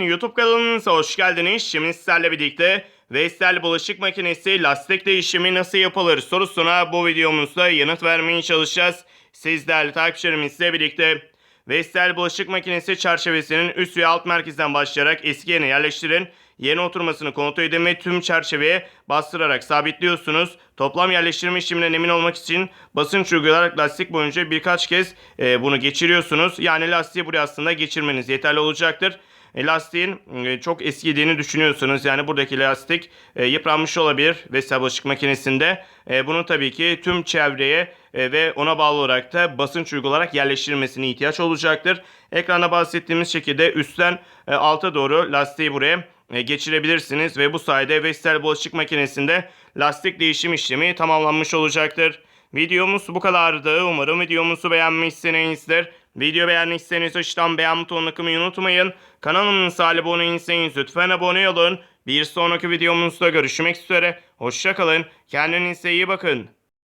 YouTube kanalınıza hoş geldiniz. Şimdi sizlerle birlikte Vestel bulaşık makinesi lastik değişimi nasıl yapılır sorusuna bu videomuzda yanıt vermeye çalışacağız. Siz değerli takipçilerimizle birlikte Vestel bulaşık makinesi çerçevesinin üst ve alt merkezden başlayarak eski yerine yerleştirin. Yeni oturmasını kontrol edin ve tüm çerçeveye bastırarak sabitliyorsunuz. Toplam yerleştirme işleminden emin olmak için basınç uygulayarak lastik boyunca birkaç kez e, bunu geçiriyorsunuz. Yani lastiği buraya aslında geçirmeniz yeterli olacaktır. E, lastiğin e, çok eskidiğini düşünüyorsanız yani buradaki lastik e, yıpranmış olabilir Vestel bulaşık makinesinde. Bunu tabii ki tüm çevreye ve ona bağlı olarak da basınç uygulayarak yerleştirilmesine ihtiyaç olacaktır. Ekranda bahsettiğimiz şekilde üstten alta doğru lastiği buraya geçirebilirsiniz ve bu sayede Vestel bulaşık makinesinde lastik değişim işlemi tamamlanmış olacaktır. Videomuz bu kadardı. Umarım videomuzu beğenmişsinizdir. Video beğendiyseniz aşağıdan beğen butonuna kılmayı unutmayın. Kanalımıza abone değilseniz lütfen abone olun. Bir sonraki videomuzda görüşmek üzere. Hoşçakalın. Kendinize iyi bakın.